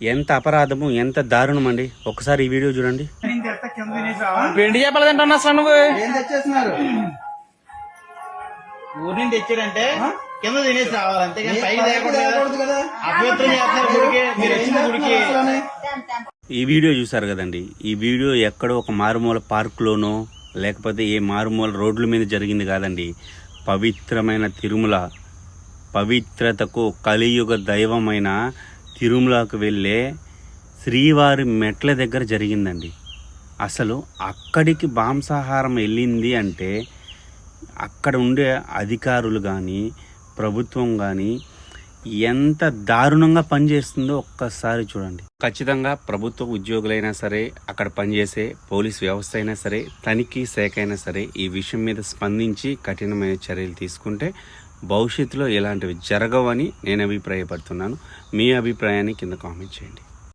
ఎంత అపరాధము ఎంత దారుణం అండి? ఒకసారి ఈ వీడియో చూడండి. పిండి చేపలు తింటున్నా అసలు నువ్వు ఏం తెచ్చేస్తున్నారు? ఊరి నుంచి తెచ్చారంటే కింద తినేసి రావాలి అంతేగాని పైకి పైకి తేకూడదు కదా? అభ్యంతరం చేస్తున్నారు గుడికి మీరు వచ్చిన గుడికి అసలని. ఈ వీడియో చూసారు కదండి. ఈ వీడియో ఎక్కడో ఒక మారుమూల పార్కులోనో లేకపోతే ఏ మారుమూల రోడ్ల మీద జరిగింది కాదండి. పవిత్రమైన తిరుమల పవిత్రతకు కలియుగ దైవమైన తిరుమలకు వెళ్ళే శ్రీవారి మెట్ల దగ్గర జరిగిందండి. అసలు అక్కడికి మాంసాహారం వెళ్ళింది అంటే అక్కడ ఉండే అధికారులు కానీ ప్రభుత్వం కానీ ఎంత దారుణంగా పనిచేస్తుందో ఒక్కసారి చూడండి. ఖచ్చితంగా ప్రభుత్వ ఉద్యోగులైనా సరే అక్కడ పనిచేసే పోలీస్ వ్యవస్థ అయినా సరే తనిఖీ శాఖ అయినా సరే ఈ విషయం మీద స్పందించి కఠినమైన చర్యలు తీసుకుంటే భవిష్యత్తులో ఇలాంటివి జరగవని నేను అభిప్రాయపడుతున్నాను. మీ అభిప్రాయాన్ని కింద కామెంట్ చేయండి.